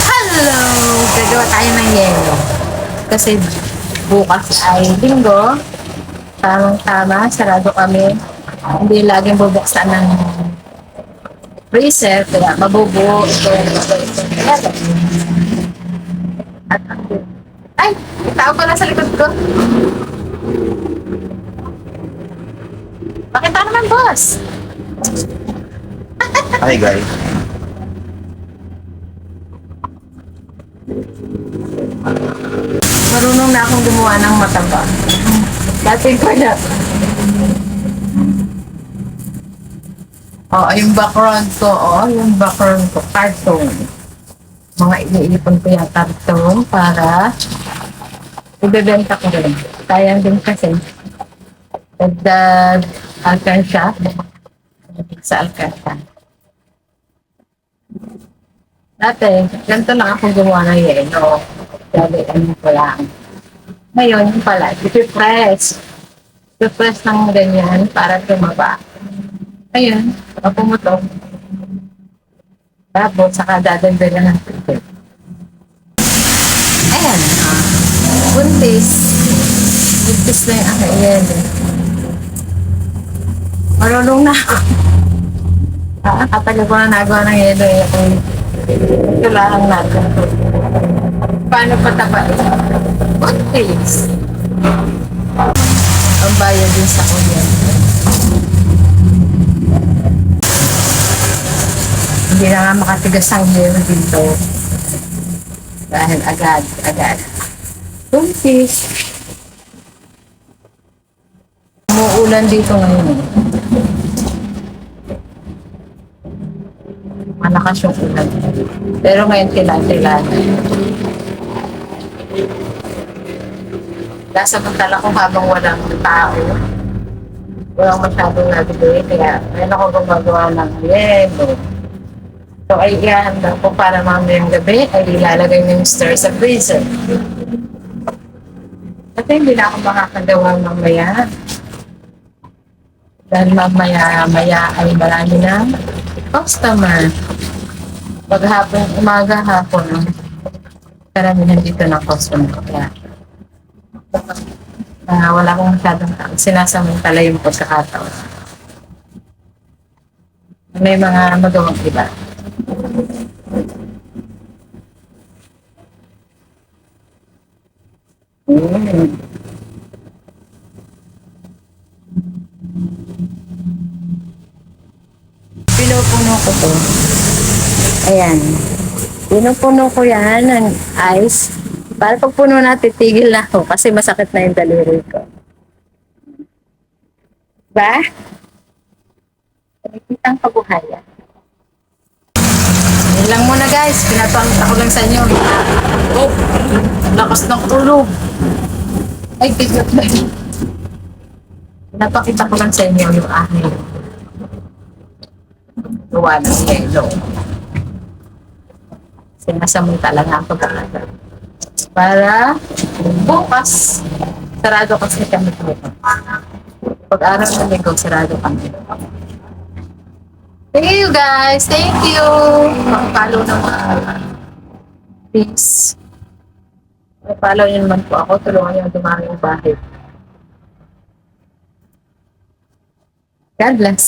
Hello! Gagawa tayo ng yelo. Kasi bukas ay linggo. Tamang-tama, sarado kami. Hindi laging bubuksan ng freezer, kaya mabubuo ito. At ay, tao pala sa likod ko. Bakit naman, boss? Hi guys. Marunong na akong gumawa ng mataba. Dati ko na. Oh, yung background ko, oh, yung background ko, cartoon. Mga iniipon ko yung cartoon para ibebenta ko rin. Sayang din kasi. Dagdag alkansya sa alkansya. Dati, ganito lang ako gumawa ng yelo. Dali, ano ko lang. Ngayon, yung pala, ipipress. Ipipress ng ganyan para tumaba. Ayun, pag pumutok. Tapos, saka dadagdagan ng tubig. Ayan, ah. Buntis. Buntis na yung aking yelo. Marunong na ako. Ah, katagal ko na nagawa ng yelo eh. Kung lang natin. Paano patabain? Buntis. Ang bayad din sa kuya. Hindi na nga makatigas ang yelo dito. Dahil agad, agad. Buntis. Umuulan dito ngayon. Malakas. Pero ngayon kailan-kailan. Nasamantala ko habang walang tao. Walang masyadong nabili. Kaya ngayon ako gumagawa ng yelo. So ay ihanda ko para mamayang gabi ay ilalagay yung stir sa freezer. Kasi hindi na ako makakagawa mamaya. Dahil mamaya-maya ay marami ng customer. Paghapon, umaga, hapon, karamihan dito ng customer. Kaya, ah, wala akong masyadong sinasamantala yung pagkakataon. May mga magawang iba. Pinupuno ko to. Ayan. Pinupuno ko yan ng ice. Para pag puno na, titigil na ako kasi masakit na yung daliri ko. Ba? Nakikitang kabuhayan. Yan lang muna guys. Pinapangita ko lang sa inyo. Oh, lakas ng tulog. Ay, tigot na. Pinapakita ko lang sa inyo yung aking gawa ng yelo. Sinasamantala nga ako talaga. Para bukas, sarado kasi kami dito. Pag araw ng linggo, sarado kami. Thank you guys! Thank you! Makapalo naman. Peace. Makapalo nyo naman po ako. Tulungan nyo dumami yung bahay. God bless.